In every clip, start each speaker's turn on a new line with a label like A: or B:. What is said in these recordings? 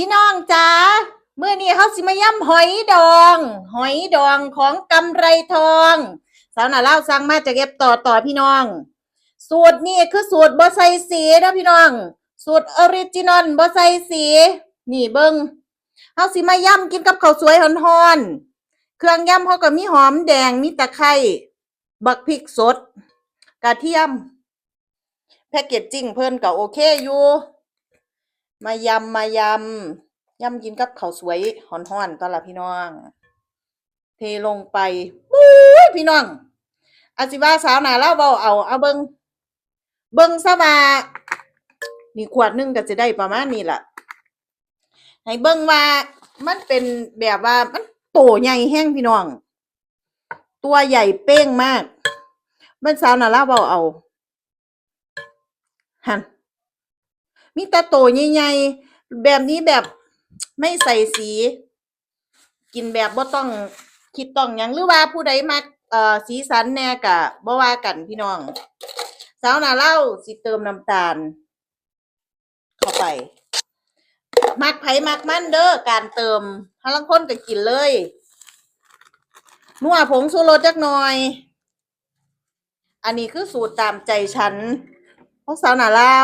A: พี่น้องจ๋าเมื่อนี้เขาสิมาย่ำหอยดอง หอยดองของกำไรทองสาวหน่าเล่าสั่งมาจากเก็บต่อต่อพี่น้อง สูตรนี่คือสูตรบอใส่สีนะพี่น้อง สูตรออริจินอลบอใส่สีนี่เบิงเขาสิมาย่ำกินกับข้าวสวยหอนๆเครื่องย่ำเขาก็มีหอมแดงมีตะไคร้บักพริกสด กระเทียม แพ็กเกจจิ้งเพิ่นก็โอเคอยู่ มายำมายำยำกินกับข้าวสวยฮ้อนๆตอนละพี่น้อง เทลงไปปุ้ยพี่น้องอาสิว่าสาวหนาเล่าเบาเอาเอาเบิงเบิงซะมานี่ขวดนึงก็จะได้ประมาณนี้แหละให้เบิงว่ามันเป็นแบบว่ามันโตใหญ่แห้งพี่น้อง ตัวใหญ่เป้งมาก มันสาวหนาเล่าเบาเอาหัน มีแตาโตใหญ่ๆแบบนี้แบบไม่ใส่สี กินแบบบ่ต้องคิดต้องหยังหรือว่าผู้ใดมักเอ่อสีสันแน่กะบ่ว่ากันพี่น้องสาวนาเล่าสิเติมน้ำตาล เข้าไป มักไผมักมันเด้อการเติมถ้าลังคนก็กินเลยนัวผงชูรสจักหน่อย อันนี้คือสูตรตามใจฉันของสาวนาเล่า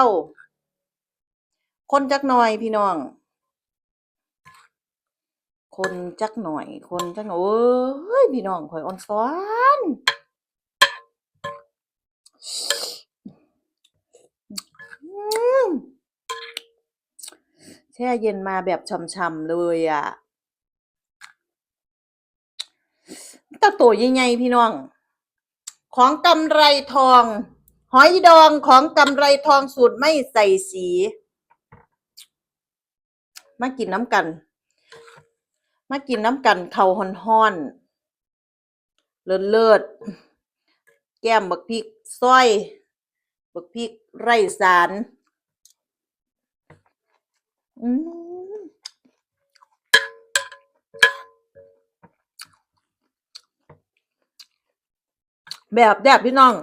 A: คนจักหน่อยพี่น้อง คนจักหน่อย คนจักหน่อยโอ้ยพี่น้องข่อยอ่อนซ้อนแช่เย็นมาแบบช่ำๆเลยอะตะโตใหญ่ๆพี่น้อง ของกำไรทอง หอยดองของกำไรทองสูตรไม่ใส่สี มากินน้ำกัน มากินน้ำกันเข่าห่อนเลิศเลิศแก้มบักพริกซอยบักพริกไร่สารอืมแบบแบบพี่น้อง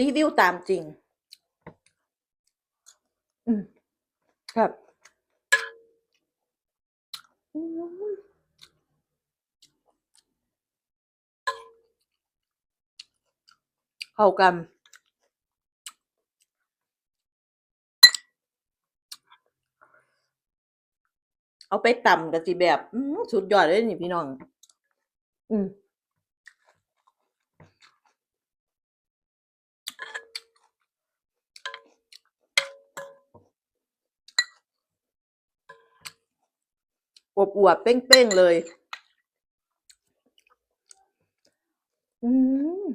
A: รีวิวตามจริง อืมครับเข้ากันเอาไปตำกันสิแบบสุดยอดเลยนี่พี่น้อง อืม อบอวบเป้งๆเลย อืม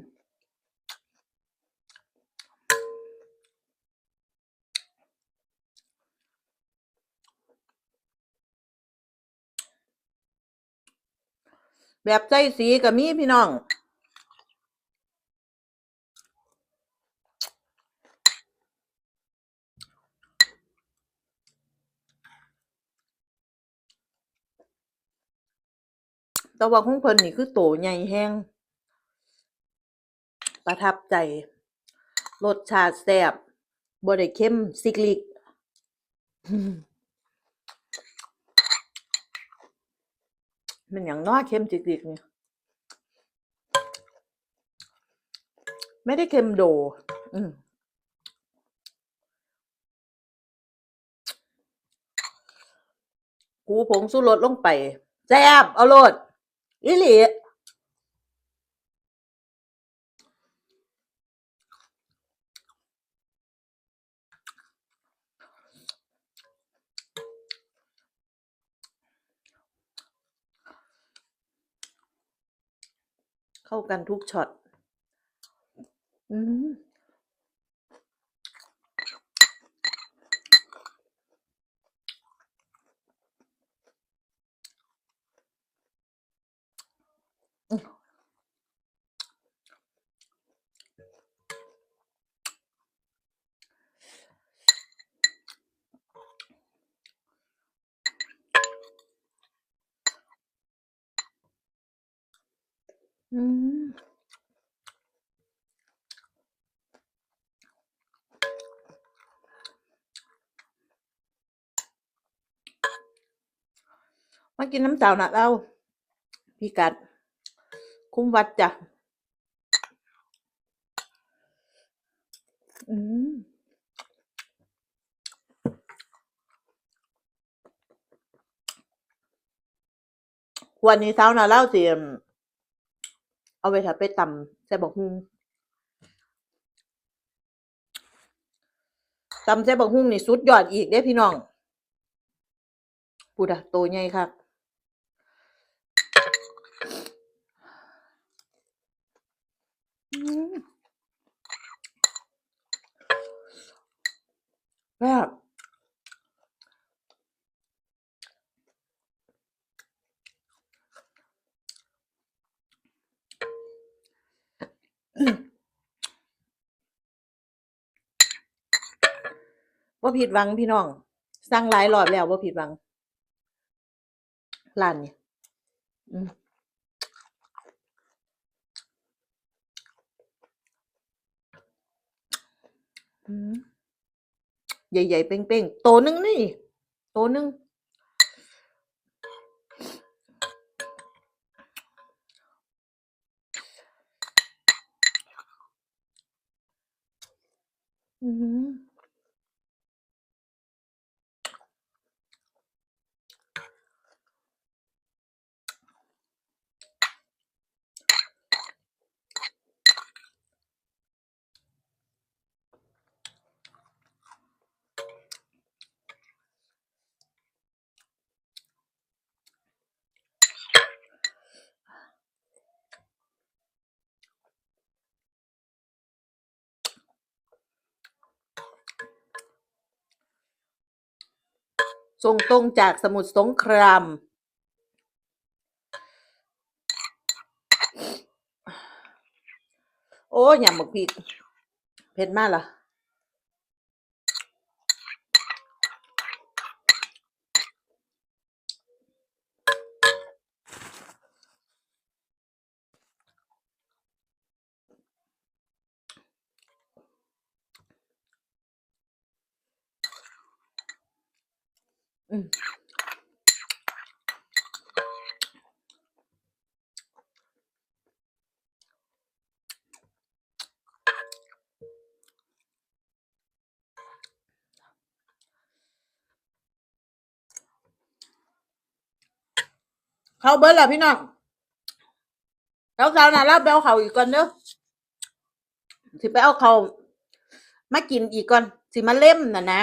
A: แบบใจสีกับมีพี่น้อง แต่ว่าของเพิ่นนี่คือโตใหญ่แห้งประทับใจ รสชาติแซ่บบ่ได้เค็มซิกลิกมันอย่างน้อยเค็มจิกๆเนี่ยไม่ได้เค็มโด อืมกูผงสู้รสลงไป แซ่บเอาโลด อีหลีเข้ากันทุกช็อต อืม มากินน้ำเจ้าน่ะเราพี่กัด คุ้มวัดจ้ะ อืมวันนี้เช้านะเล่าเสียมเอาไปถัดไปตำใส่บักฮุงตำใส่บักฮุงนี่สุดยอดอีกเด้พี่น้องพูดะโตใหญ่ครับ อืม แบบว่าผิดหวังพี่น้อง สั่งหลายรอบแล้วว่าผิดหวังร้านนี้อืมอืม ใหญ่ๆเป้งๆโตนึงนี่โตนึงอืม ส่งตรงจากสมุทรสงคราม โอ้ยยำบักพริก เผ็ดมากเหรอ อืมเขาเบิร์ดล้วพี่น้องแล้วคราวน้าเราไปเอาเขาอีกก่อนเด้อสิไปเอาเขามากินอีกก่อน สิมาเล่มน่ะนะ